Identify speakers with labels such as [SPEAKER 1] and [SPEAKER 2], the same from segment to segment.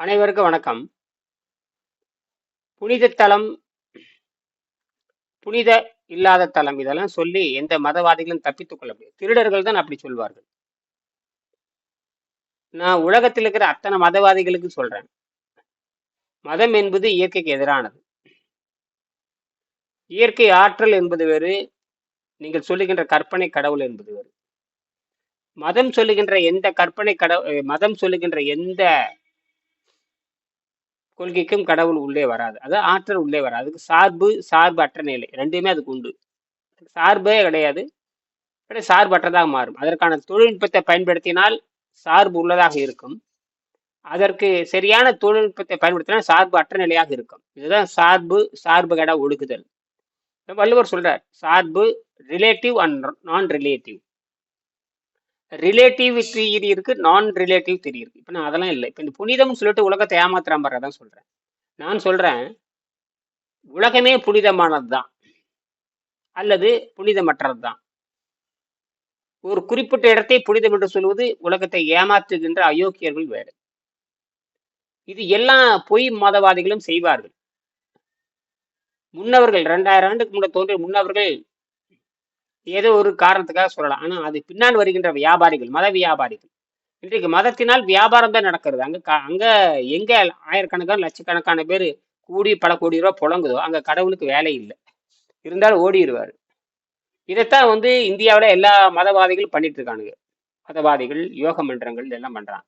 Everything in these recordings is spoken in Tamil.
[SPEAKER 1] அனைவருக்கும் வணக்கம். புனித தலம் புனித இல்லாத தலம் இதெல்லாம் சொல்லி எந்த மதவாதிகளும் தப்பித்துக் கொள்ள முடியும் திருடர்கள் தான் அப்படி சொல்வார்கள். நான் உலகத்தில் இருக்கிற அத்தனை மதவாதிகளுக்கு சொல்றேன். மதம் என்பது இயற்கைக்கு எதிரானது. இயற்கை ஆற்றல் என்பது வேறு நீங்கள் சொல்லுகின்ற கற்பனை கடவுள் என்பது வேறு. மதம் சொல்லுகின்ற எந்த கற்பனை கடவு மதம் சொல்லுகின்ற எந்த கொள்கைக்கும் கடவுள் உள்ளே வராது. அது ஆற்றல் உள்ளே வராது. அதுக்கு சார்பு சார்பு அற்ற நிலை. ரெண்டுமே அதுக்கு உண்டு. சார்பே கிடையாது. கிடையாது, சார்பற்றதாக மாறும். அதற்கான தொழில்நுட்பத்தை பயன்படுத்தினால் சார்பு உள்ளதாக இருக்கும். அதற்கு சரியான தொழில்நுட்பத்தை பயன்படுத்தினால் சார்பு அற்ற நிலையாக இருக்கும். இதுதான் சார்பு சார்பு கட ஒடுக்குதல். வள்ளுவர் சொல்றார் சார்பு relative and non relative relative theory இருக்கு நான் ரிலேட்டிவ் தியரி இருக்கு. இப்போ நான் அதெல்லாம் இல்லை. இப்போ இந்த புனிதம்னு சொல்லிட்டு உலகத்தை ஏமாத்துறான் பாரு சொல்றேன். நான் சொல்றேன் உலகமே புனிதமானது தான் அல்லது புனிதமற்றது தான் ஒரு குறிப்பிட்ட இடத்தை புனிதம் என்று சொல்வது உலகத்தை ஏமாற்றுகின்ற அயோக்கியர்கள் வேறு. இது எல்லா பொய் மதவாதிகளும் செய்வார்கள். முன்னவர்கள் ரெண்டாயிரம் ஆண்டுக்கு முன்ன தோன்றிய முன்னவர்கள் ஏதோ ஒரு காரணத்துக்காக சொல்லலாம். ஆனால் அது பின்னால் வருகின்ற வியாபாரிகள் மத வியாபாரிகள். இன்றைக்கு மதத்தினால் வியாபாரம் தான் நடக்கிறது. அங்க க- அங்க எங்க ஆயிரக்கணக்கான லட்சக்கணக்கான பேர் கூடி பல கோடி ரூபா புழங்குதோ அங்க கடவுளுக்கு வேலை இல்லை. இருந்தாலும் ஓடிடுவார். இதைத்தான் வந்து இந்தியாவில் எல்லா மதவாதிகளும் பண்ணிட்டு இருக்கானுங்க. மதவாதிகள் யோக மன்றங்கள் இதெல்லாம் பண்றாங்க.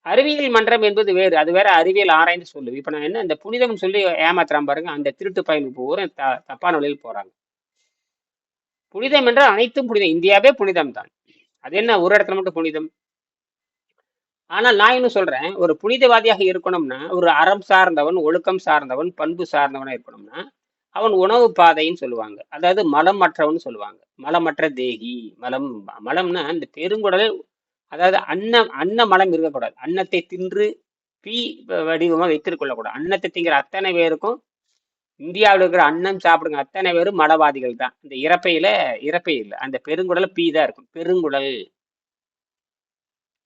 [SPEAKER 1] அறிவியல் மன்றம் என்பது வேறு. அது வேற அறிவியல் ஆராய்ந்து சொல்லுது இப்போ நான் என்ன இந்த புனிதம்னு சொல்லி ஏமாத்துறான் பாருங்க. அந்த திருட்டு பயணம் பூரா த தப்பான வழியில் போறாங்க. புனிதம் என்றால் அனைத்தும் புனிதம். இந்தியாவே புனிதம் தான். அது என்ன? ஒரு இடத்துல மட்டும் புனிதம். ஆனால் நான் இன்னும் சொல்றேன்? ஒரு புனிதவாதியாக இருக்கணும்னா ஒரு அறம் சார்ந்தவன் ஒழுக்கம் சார்ந்தவன் பண்பு சார்ந்தவனா இருக்கணும்னா அவன் உணவு பாதைன்னு சொல்லுவாங்க. அதாவது மலம் அற்றவன் சொல்லுவாங்க. மலமற்ற தேகி. மலம் மலம்னா அந்த பெருங்குடல் அதாவது அன்னம் அன்ன மலம் இருக்கக்கூடாது. அன்னத்தை தின்று பீ வடிவமாக வைத்திருக்கொள்ளக்கூடாது அன்னத்தை திங்கிற அத்தனை பேருக்கும் இந்தியாவில் இருக்கிற அன்னம் சாப்பிடுங்க. அத்தனை பேரும் மலவாதிகள் தான். இந்த இறப்பையில இறப்பை இல்லை. அந்த பெருங்குடல பி தான் இருக்கும். பெருங்குடல்.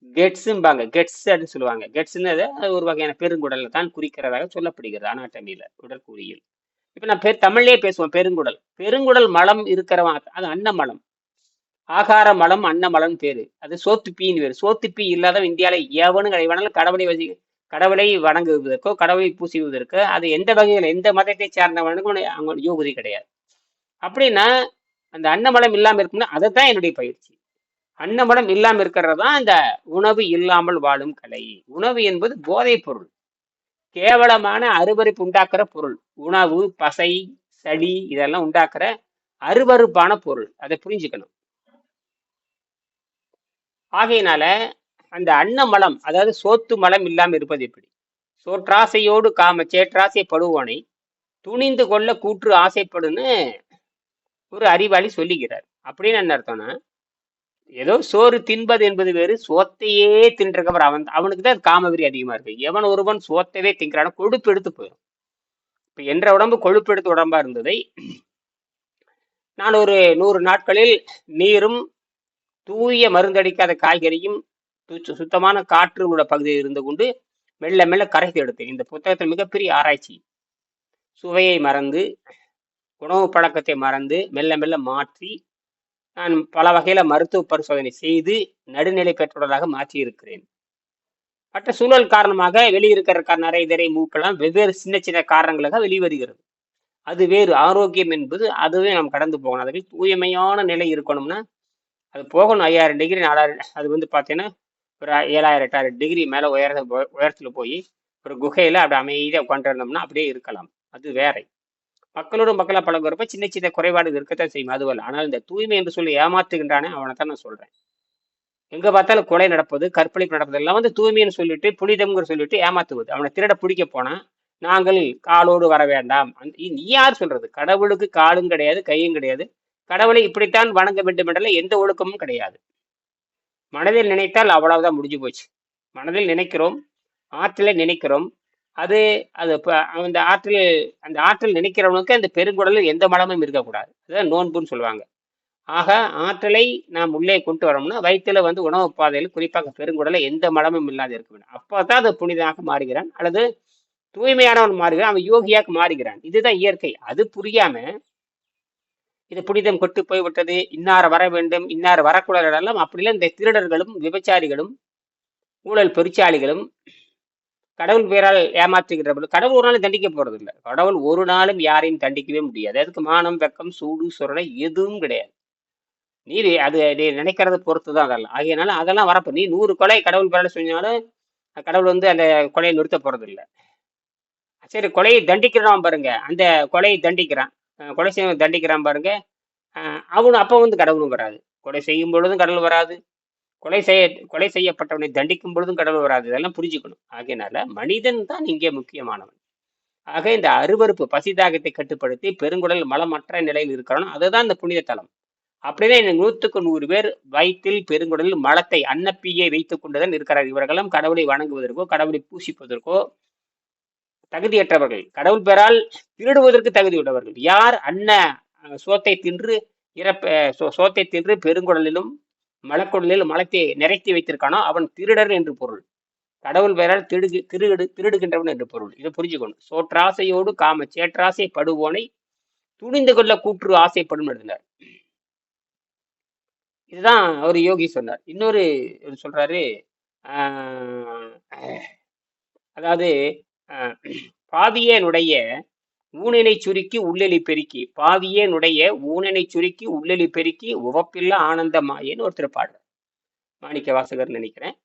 [SPEAKER 1] கெட்ஸும்பாங்க. கெட்ஸ் அப்படின்னு சொல்லுவாங்க. கெட்ஸ்னு அது ஒரு வகையான பெருங்குடல் தான் குறிக்கிறதாக சொல்லப்படுகிறது அனாட்டமியில உடற்கூறியல். இப்ப நான் பெரு தமிழ்லயே பேசுவோம். பெருங்குடல். பெருங்குடல் மலம் இருக்கிறவன் அது அன்னமலம் ஆகார மலம் அன்னமலம் பேரு. அது சோத்து பீன்னு பேரு. சோத்து பீ இல்லாதவன் இந்தியாவில் எவனும் கிடையாது. கடவுளை வசி கடவுளை வணங்குவதற்கோ கடவுளை பூசிவதற்கோ அது எந்த வகையில் எந்த மதத்தை சார்ந்தவனுக்கும் அவங்க யோகுதி கிடையாது. அப்படின்னா அந்த அன்னமலம் இல்லாமல் இருக்கும்னா அதுதான் என்னுடைய பயிற்சி. அன்னமலம் இல்லாமல் இருக்கிறது தான் இந்த உணவு இல்லாமல் வாழும் கலை. உணவு என்பது போதைப் பொருள். கேவலமான அருவருப்பு உண்டாக்குற பொருள். உணவு பசை சளி இதெல்லாம் உண்டாக்குற அருவருப்பான பொருள். அதை புரிஞ்சுக்கணும். ஆகையினால அந்த அன்ன மலம் அதாவது சோத்து மலம் இல்லாமல் இருப்பது எப்படி? சோற்றாசையோடு காம சேற்றாசை படுவோனை துணிந்து கொள்ள கூற்று ஆசைப்படுன்னு ஒரு அறிவாளி சொல்லுகிறார். அப்படின்னு என்ன அர்த்தம்னா ஏதோ சோறு தின்பது என்பது வேறு சோத்தையே தின்றக்கவர் அவன் அவனுக்கு தான் காமவெறி அதிகமா இருக்கு. எவன் ஒருவன் சோத்தவே திங்கிறான கொழுப்பு எடுத்து போயிடும் இப்போ என்ற உடம்பு கொழுப்பு எடுத்து உடம்பா இருந்ததை நான் ஒரு நூறு நாட்களில் நீரும் தூய மருந்தடிக்காத காய்கறியும் சுத்தமான காற்று உள்ள பகுதியில் இருந்து கொண்டு மெல்ல மெல்ல கரைத்து எடுத்தேன் இந்த புத்தகத்தில் மிகப்பெரிய ஆராய்ச்சி. சுவையை மறந்து உணவு பழக்கத்தை மறந்து மெல்ல மெல்ல மாற்றி நான் பல வகையில் மருத்துவ பரிசோதனை செய்து நடுநிலை பெற்றவர்களாக மாற்றி இருக்கிறேன் மற்ற சூழல் காரணமாக வெளியிருக்கிற நிறைய இதரை மூப்பெல்லாம் வெவ்வேறு சின்ன சின்ன காரணங்களாக வெளிவருகிறது. அது வேறு ஆரோக்கியம் என்பது அதுவே நாம் கடந்து போகணும். அதுவே தூய்மையான நிலை இருக்கணும்னா அது போகணும் ஐயாயிரம் டிகிரி நாலாயிரம் அது வந்து பார்த்தீங்கன்னா ஒரு ஏழாயிரம் எட்டாயிரம் டிகிரி மேலே உயர உயரத்தில் போய் ஒரு குகையில் அப்படி அமைதியாக உட்காந்துருந்தோம்னா அப்படியே இருக்கலாம். அது வேறை. மக்களோட மக்களாக பழகுறப்ப சின்ன சின்ன குறைபாடு இருக்கத்தான் செய்யும். அதுவல்ல ஆனால் இந்த தூய்மை என்று சொல்லி ஏமாத்துகின்றானே அவனை தான் நான் சொல்றேன். எங்க பார்த்தாலும் கொலை நடப்பது கற்பழிப்பு நடப்பது எல்லாம் வந்து தூய்மைன்னு சொல்லிட்டு புனிதம்ங்கிற சொல்லிட்டு ஏமாத்துவது. அவனை திருட பிடிக்க போனா நாங்கள் காலோடு வர வேண்டாம். அந்த நீ யார் சொல்றது? கடவுளுக்கு காலும் கிடையாது கையும் கிடையாது. கடவுளை இப்படித்தான் வணங்க வேண்டும் என்றால் எந்த ஒழுக்கமும் கிடையாது. மனதில் நினைத்தால் அவ்வளவுதான் முடிஞ்சு போச்சு. மனதில் நினைக்கிறோம் ஆற்றலை நினைக்கிறோம். அது அது இப்போ அந்த ஆற்றல் அந்த ஆற்றல் நினைக்கிறவனுக்கு அந்த பெருங்குடலில் எந்த மலமும் இருக்கக்கூடாது. அதுதான் நோன்புன்னு சொல்லுவாங்க. ஆக ஆற்றலை நாம் உள்ளே கொண்டு வரோம்னா வயிற்றுல வந்து உணவு பாதையில் குறிப்பாக பெருங்குடலை எந்த மலமும் இல்லாத இருக்க வேண்டும். அப்பதான் அது புனிதனாக மாறுகிறான். அல்லது தூய்மையானவன் மாறுகிறான். அவன் யோகியாக மாறுகிறான். இதுதான் இயற்கை. அது புரியாம இது புனிதம் கொட்டு போய்விட்டது. இன்னார் வர வேண்டும் இன்னார் வரக்கூடாதெல்லாம் அப்படிலாம் இந்த திருடர்களும் விபச்சாரிகளும் ஊழல் பெருச்சாளிகளும் கடவுள் பேரால் ஏமாற்றுகிறவர்கள் கடவுள் ஒரு நாளும் தண்டிக்க போறது இல்லை கடவுள் ஒரு நாளும் யாரையும் தண்டிக்கவே முடியாது. அதுக்கு மானம் வெக்கம் சூடு சுரணை எதுவும் கிடையாது. நீ அது நீ நினைக்கிறத பொறுத்து தான் அதெல்லாம். ஆகையனால அதெல்லாம் வரப்போ நீ நூறு கொலை கடவுள் பேரால் சொன்னாலும் கடவுள் வந்து அந்த கொலையை நிறுத்த போறது இல்லை சரி கொலையை தண்டிக்கிறான் பாருங்க. அந்த கொலையை தண்டிக்கிறான். கொலை செய்ய தண்டிக்கிறான் பாருங்க. அவனு அப்போ வந்து கடவுளும் வராது. கொலை செய்யும் பொழுதும் கடவுள் வராது. கொலை செய்ய கொலை செய்யப்பட்டவனை தண்டிக்கும் பொழுதும் கடவுள் வராது. இதெல்லாம் புரிஞ்சுக்கணும். ஆகையினால மனிதன் தான் இங்கே முக்கியமானவன். ஆக இந்த அருவருப்பு பசிதாகத்தை கட்டுப்படுத்தி பெருங்குடல் மலமற்ற நிலையில் இருக்கிறோம் அதுதான் இந்த புனித தலம் அப்படியே இந்த நூற்றுக்கு நூறு பேர் வயிற்றில் பெருங்குடலில் மலத்தை அன்னப்பியை வைத்துக் கொண்டுதான் இருக்கிறார். இவர்களும் கடவுளை வணங்குவதற்கோ கடவுளை பூசிப்பதற்கோ தகுதியற்றவர்கள். கடவுள் பெறால் திருடுவதற்கு தகுதியுள்ளவர்கள். யார் அன்ன சோத்தை தின்று இறப்ப சோத்தை தின்று பெருங்குடலிலும் மலக்குடலிலும் மலத்தை நிறைத்தி வைத்திருக்கானோ அவன் திருடர் என்று பொருள். கடவுள் பெயரால் திருடு திருடு திருடுகின்றவன் என்று பொருள். இதை புரிஞ்சுக்கணும். சோற்றாசையோடு காம சேற்றாசை படுவோனை துணிந்து கொள்ள கூற்று ஆசைப்படும் எழுதினார் இதுதான் அவர் யோகி சொன்னார். இன்னொரு சொல்றாரு ஆஹ், அதாவது பாவியனுடைய ஊனினை சுருக்கி உள்ளெலி பெருக்கி. பாவியனுடைய ஊனினை சுருக்கி உள்ளெலி பெருக்கி உவப்பில்லா ஆனந்தமாயேன்னு ஒருத்தர் பாடுற மாணிக்க வாசகர் நினைக்கிறேன்.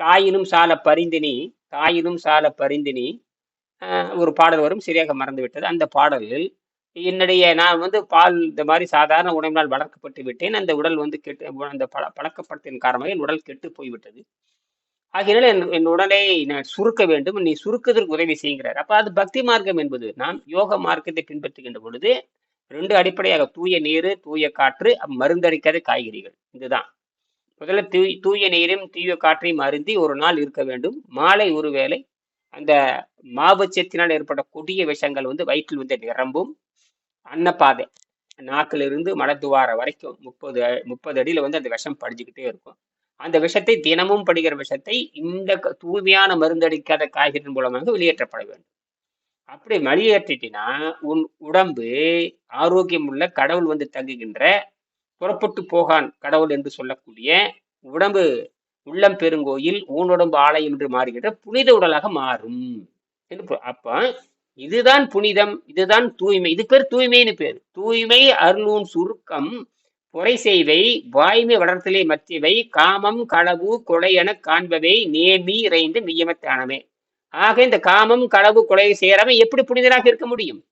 [SPEAKER 1] தாயினும் சால பரிந்தினி தாயினும் சால பரிந்தினி ஒரு பாடல் வரும் சரியாக மறந்து விட்டது அந்த பாடலில் என்னுடைய நான் வந்து பால் இந்த மாதிரி சாதாரண உணவினால் வளர்க்கப்பட்டு விட்டேன். அந்த உடல் வந்து கெட்டு அந்த பழ பழக்கப்படுத்தின் காரணமாக என் உடல் கெட்டு போய்விட்டது. ஆகையினால என் என் உடலை நான் சுருக்க வேண்டும். நீ சுருக்கதற்கு உதவி செய்கிறார். அப்ப அது பக்தி மார்க்கம் என்பது. நாம் யோக மார்க்கத்தை பின்பற்றுகின்ற பொழுது ரெண்டு அடிப்படையாக தூய நீர் தூய காற்று மருந்தடிக்காத காய்கறிகள். இதுதான். முதல்ல தூய் தூய நீரையும் தூய காற்றையும் அருந்தி ஒரு நாள் இருக்க வேண்டும். மாலை ஒரு வேளை அந்த மாபட்சத்தினால் ஏற்பட்ட கொடிய விஷங்கள் வந்து வயிற்றில் வந்து நிரம்பும். அன்னப்பாதை. நாக்கிலிருந்து மலத்துவார வரைக்கும் முப்பது முப்பது அடியில் வந்து அந்த விஷம் படிச்சுக்கிட்டே இருக்கும். அந்த விஷத்தை தினமும் படுகிற விஷத்தை இந்த க- தூய்மையான மருந்தடிக்காத காய்கறியின் மூலமாக வெளியேற்றப்பட வேண்டும். அப்படி வெளியேற்றிட்டினா உன் உடம்பு ஆரோக்கியம் உள்ள கடவுள் வந்து தங்குகின்ற புறப்பட்டு போகான் கடவுள் என்று சொல்லக்கூடிய உடம்பு உள்ளம் பெருங்கோயில் ஊன் உடம்பு ஆலயம் என்று மாறுகின்ற புனித உடலாக மாறும். என்று அப்ப இதுதான் புனிதம் இதுதான் தூய்மை இது பேர் தூய்மைன்னு பேர். தூய்மை அருளூன் சுருக்கம் பொறை செய்வை வாய்மை வளர்த்தலை மத்தியவை காமம் களவு கொலை என காண்பவை நேமி இறைந்து நியமத்தானமே ஆக இந்த காமம் களவு கொலை சேரவை எப்படி புனிதனாக இருக்க முடியும்?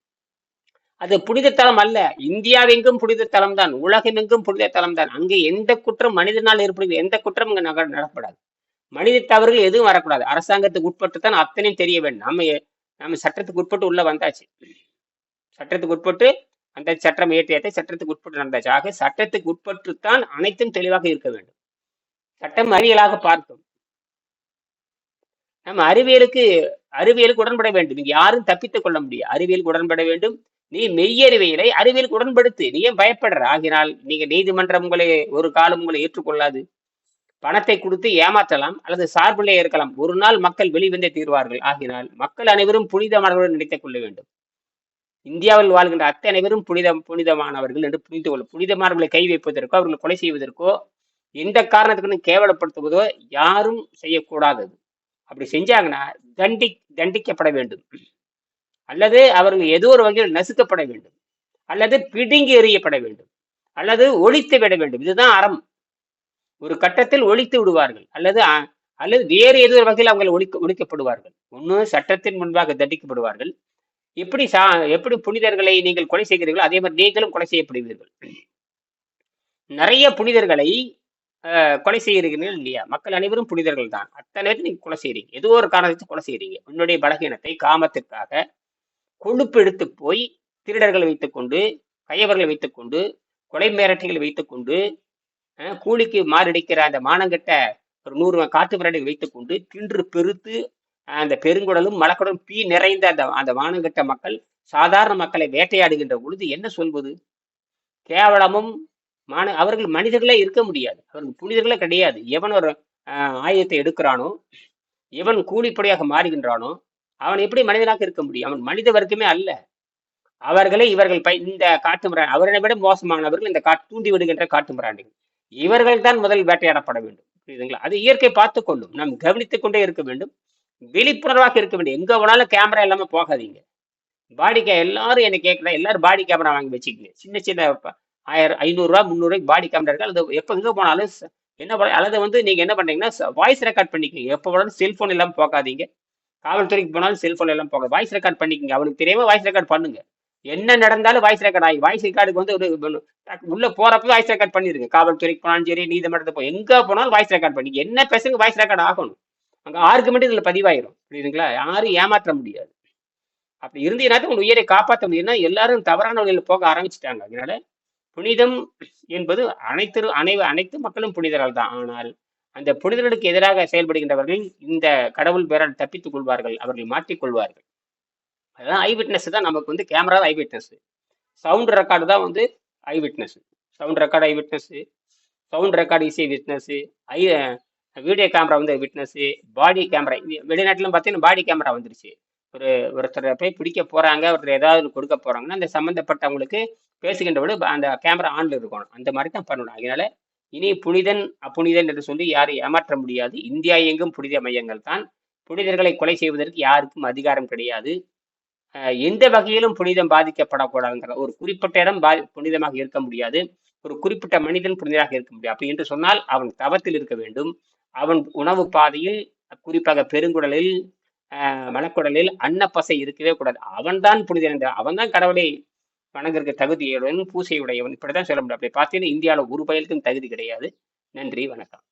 [SPEAKER 1] அது புனித தலம் அல்ல. இந்தியாவெங்கும் புனித தலம் தான் உலகமெங்கும் புனித தலம் தான். அங்கே எந்த குற்றம் மனிதனால் ஏற்படுது எந்த குற்றம் இங்கே நக- நடப்படாது. மனித தவறுகள் எதுவும் வரக்கூடாது. அரசாங்கத்துக்கு உட்பட்டு தான் அத்தனையும் தெரிய வேண்டும். நம்ம நம்ம சட்டத்துக்கு உட்பட்டு உள்ள வந்தாச்சு. சட்டத்துக்கு உட்பட்டு அந்த சட்டம் ஏற்றியத்தை சட்டத்துக்கு உட்பட்டு நடந்தாச்சு. ஆக சட்டத்துக்கு உட்பட்டு தான் அனைத்தும் தெளிவாக இருக்க வேண்டும். சட்டம் அறிவியலாக பார்த்தோம். நம்ம அறிவியலுக்கு அறிவியலுக்கு உடன்பட வேண்டும். இங்க யாரும் தப்பித்துக் கொள்ள முடியாது. அறிவியலுக்கு உடன்பட வேண்டும். நீ மெய்யறிவியலை அறிவியலுக்கு உடன்படுத்து. நீ ஏன் பயப்படுற? ஆகினால் நீங்க நீதிமன்றம் உங்களை ஒரு காலம் உங்களை ஏற்றுக்கொள்ளாது. பணத்தை கொடுத்து ஏமாற்றலாம் அல்லது சார்பிலே இருக்கலாம். ஒரு நாள் மக்கள் வெளிவந்தே தீர்வார்கள். ஆகினால் மக்கள் அனைவரும் புனிதமானவர்கள் நினைத்துக் கொள்ள வேண்டும். இந்தியாவில் வாழ்கின்ற அத்தனை பேரும் புனித புனிதமானவர்கள் என்று புரிந்து கொள்ளும் புனிதமானவர்களை கை வைப்பதற்கோ அவர்களை கொலை செய்வதற்கோ எந்த காரணத்துக்கு கேவலப்படுத்துவதோ யாரும் செய்யக்கூடாதது. அப்படி செஞ்சாங்கன்னா தண்டி தண்டிக்கப்பட வேண்டும். அல்லது அவர்கள் ஏதோ ஒரு வகையில் நசுக்கப்பட வேண்டும். அல்லது பிடுங்கி எறியப்பட வேண்டும். அல்லது ஒழித்து விட வேண்டும். இதுதான் அறம். ஒரு கட்டத்தில் ஒழித்து விடுவார்கள். அல்லது அல்லது வேறு ஏதோ ஒரு வகையில் அவங்க ஒழிக்க ஒழிக்கப்படுவார்கள். ஒன்று சட்டத்தின் முன்பாக தண்டிக்கப்படுவார்கள். எப்படி சா எப்படி புனிதர்களை நீங்கள் கொலை செய்கிறீர்களோ அதே மாதிரி நீங்களும் கொலை செய்யப்படுவீர்கள். நிறைய புனிதர்களை கொலை செய்கிறீர்கள் இல்லையா? மக்கள் அனைவரும் புனிதர்கள் தான். அத்தனை பேருக்கு நீங்க கொலை செய்யறீங்க ஏதோ ஒரு காரணத்தை கொலை செய்யறீங்க உன்னுடைய பலகீனத்தை காமத்திற்காக கொழுப்பு எடுத்து போய் திருடர்களை வைத்துக்கொண்டு கையவர்களை வைத்துக்கொண்டு கொலை மேரட்டைகளை வைத்துக்கொண்டு கூலிக்கு மாரடிக்கிற அந்த மானங்கெட்ட ஒரு நூறு காட்டு மிரட்டைகளை வைத்துக்கொண்டு தின்று பெருத்து அந்த பெருங்குடலும் மலக்குடலும் பீ நிறைந்த அந்த அந்த வானங்கட்ட மக்கள் சாதாரண மக்களை வேட்டையாடுகின்ற பொழுது என்ன சொல்வது? கேவலமும் மான அவர்கள் மனிதர்களே இருக்க முடியாது. அவர்கள் புனிதர்களே கிடையாது. எவன் ஒரு ஆயுதத்தை எடுக்கிறானோ எவன் கூலிப்படையாக மாறுகின்றானோ அவன் எப்படி மனிதனாக இருக்க முடியும்? அவன் மனித வர்க்கமே அல்ல. அவர்களே இவர்கள் பை இந்த காட்டு மிராண்டி அவரை விட மோசமானவர்கள் இந்த காட் தூண்டி விடுகின்ற காட்டு மிராண்டிகள். இவர்கள் தான் முதல் வேட்டையாடப்பட வேண்டும். புரியுதுங்களா? அது இயற்கை பார்த்து கொள்ளும் நாம் கவனித்துக் கொண்டே இருக்க வேண்டும். விழிப்புணர்வாக இருக்க வேண்டிய எங்க போனாலும் கேமரா இல்லாம போகாதீங்க. பாடி கே எல்லாரும் என்ன கேட்கல எல்லாரும் பாடி கேமரா வாங்கி வச்சுக்கங்க. சின்ன சின்ன ஆயிரம் ஐநூறுரூவா முந்நூறுவாய்க்கு பாடி கேமரா இருக்கு அல்லது எப்போ எங்கே போனாலும் என்ன பண்ண அல்லது வந்து நீங்கள் என்ன பண்ணுறீங்கன்னா வாய்ஸ் ரெக்கார்ட் பண்ணிக்கோங்க. எப்போ போனாலும் செல்ஃபோன் எல்லாம் போகாதீங்க. காவல்துறைக்கு போனாலும் செல்ஃபோன் எல்லாம் போக வாய்ஸ் ரெக்கார்ட் பண்ணிக்கோங்க. அவனுக்கு தெரியாம வாய்ஸ் ரெக்கார்ட் பண்ணுங்க. என்ன நடந்தாலும் வாய்ஸ் ரெக்கார்ட் ஆகி வாய்ஸ் ரெக்கார்டுக்கு வந்து ஒரு உள்ள போறப்ப வாய்ஸ் ரெக்கார்ட் பண்ணிருங்க. காவல்துறைக்கு போனாலும் சரி நீதிமன்றத்துக்கு போ எங்க போனாலும் வாய்ஸ் ரெக்கார்ட் பண்ணிக்க. என்ன பேசுங்க வாய்ஸ் ரெக்கார்ட் ஆகணும். அங்கே ஆர்குமெண்ட் இதில் பதிவாயிரும். புரியுதுங்களா? யாரும் ஏமாற்ற முடியாது. அப்படி இருந்தினால்தான் உங்கள் உயிரை காப்பாற்ற முடியும்னா எல்லாரும் தவறான வழியில் போக ஆரம்பிச்சிட்டாங்க. அதனால புனிதம் என்பது அனைத்து அனை அனைத்து மக்களும் புனிதர்கள் தான். ஆனால் அந்த புனிதர்களுக்கு எதிராக செயல்படுகின்றவர்கள் இந்த கடவுள் பேரால் தப்பித்துக் கொள்வார்கள் அவர்கள் மாற்றிக்கொள்வார்கள் கொள்வார்கள். அதான் ஐ விட்னஸ் தான். நமக்கு வந்து camera I witness sound record தான் வந்து I witness sound record I witness sound record இசை விட்னஸ் ஐ வீடியோ கேமரா வந்து விட்னஸ்ஸு பாடி கேமரா வெளிநாட்டிலும் பார்த்தீங்கன்னா பாடி கேமரா வந்துருச்சு. ஒரு ஒருத்தரை போய் பிடிக்க போகிறாங்க ஒருத்தர் ஏதாவது கொடுக்க போகிறாங்கன்னா அந்த சம்மந்தப்பட்டவங்களுக்கு பேசுகின்ற விட அந்த கேமரா ஆன்ல இருக்கணும். அந்த மாதிரி தான் பண்ணணும். அதனால இனி புனிதன் அப்புனிதன் என்று சொல்லி யாரும் ஏமாற்ற முடியாது. இந்தியா எங்கும் புனித மையங்கள் தான். புனிதர்களை கொலை செய்வதற்கு யாருக்கும் அதிகாரம் கிடையாது. எந்த வகையிலும் புனிதம் பாதிக்கப்படக்கூடாதுங்கிற ஒரு குறிப்பிட்ட இடம் பா புனிதமாக இருக்க முடியாது. ஒரு குறிப்பிட்ட மனிதன் புனிதராக இருக்க முடியாது. அப்படி என்று சொன்னால் அவன் தவத்தில் இருக்க வேண்டும். அவன் உணவு பாதையில் குறிப்பாக பெருங்குடலில் மனக்குடலில் அன்னப்பசை இருக்கவே கூடாது. அவன்தான் புனிதன் என்ற அவன்தான் கடவுளை வணங்குறதுக்கு தகுதியுடன் பூசையுடையவன் இப்படிதான் சொல்ல முடியும். அப்படி பார்த்தீங்கன்னா இந்தியாவில் ஒரு பயலுக்கும் தகுதி கிடையாது. நன்றி வணக்கம்.